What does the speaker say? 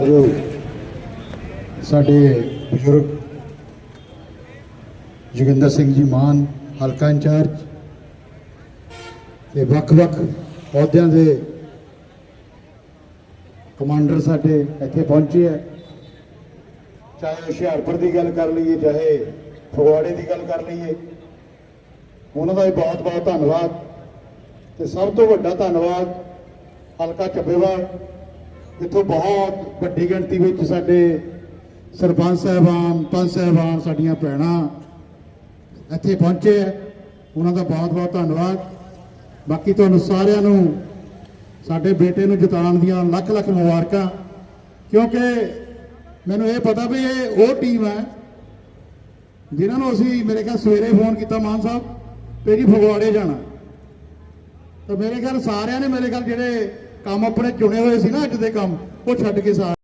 ਜੋ ਸਾਡੇ ਬਜ਼ੁਰਗ ਜੋਗਿੰਦਰ ਸਿੰਘ ਜੀ ਮਾਨ, ਹਲਕਾ ਇੰਚਾਰਜ ਤੇ ਵੱਖ-ਵੱਖ ਅਹੁਦਿਆਂ ਦੇ ਕਮਾਂਡਰ ਸਾਡੇ ਇੱਥੇ ਪਹੁੰਚੇ ਹੈ ਚਾਹੇ ਹੁਸ਼ਿਆਰਪੁਰ ਦੀ ਗੱਲ ਕਰ ਲਈਏ, ਚਾਹੇ ਫਗਵਾੜੇ ਦੀ ਗੱਲ ਕਰ ਲਈਏ, ਉਹਨਾਂ ਦਾ ਵੀ ਬਹੁਤ-ਬਹੁਤ ਧੰਨਵਾਦ ਤੇ ਸਭ ਤੋਂ ਵੱਡਾ ਧੰਨਵਾਦ ਹਲਕਾ ਚੱਬੇਵਾਲ ਇੱਥੋਂ ਬਹੁਤ ਵੱਡੀ ਗਿਣਤੀ ਵਿੱਚ ਸਾਡੇ ਸਰਪੰਚ ਸਾਹਿਬਾਨ, ਪੰਚ ਸਾਹਿਬਾਨ, ਸਾਡੀਆਂ ਭੈਣਾਂ ਇੱਥੇ ਪਹੁੰਚੇ ਹੈ ਉਹਨਾਂ ਦਾ ਬਹੁਤ ਬਹੁਤ ਧੰਨਵਾਦ। ਬਾਕੀ ਤੁਹਾਨੂੰ ਸਾਰਿਆਂ ਨੂੰ, ਸਾਡੇ ਬੇਟੇ ਨੂੰ ਜਿਤਾਉਣ ਦੀਆਂ ਲੱਖ ਲੱਖ ਮੁਬਾਰਕਾਂ। ਕਿਉਂਕਿ ਮੈਨੂੰ ਇਹ ਪਤਾ ਵੀ ਇਹ ਉਹ ਟੀਮ ਹੈ ਜਿਨ੍ਹਾਂ ਨੂੰ ਅਸੀਂ ਮੇਰੇ ਖਿਆਲ ਸਵੇਰੇ ਫੋਨ ਕੀਤਾ ਮਾਨ ਸਾਹਿਬ, ਤੇ ਜੀ ਫਗਵਾੜੇ ਜਾਣਾ। ਤਾਂ ਮੇਰੇ ਖਿਆਲ ਸਾਰਿਆਂ ਨੇ ਮੇਰੇ ਖਿਆਲ ਜਿਹੜੇ ਕੰਮ ਆਪਣੇ ਚੁਣੇ ਹੋਏ ਸੀ ਨਾ ਅੱਜ ਦੇ ਕੰਮ ਉਹ ਛੱਡ ਕੇ ਸਾਰੇ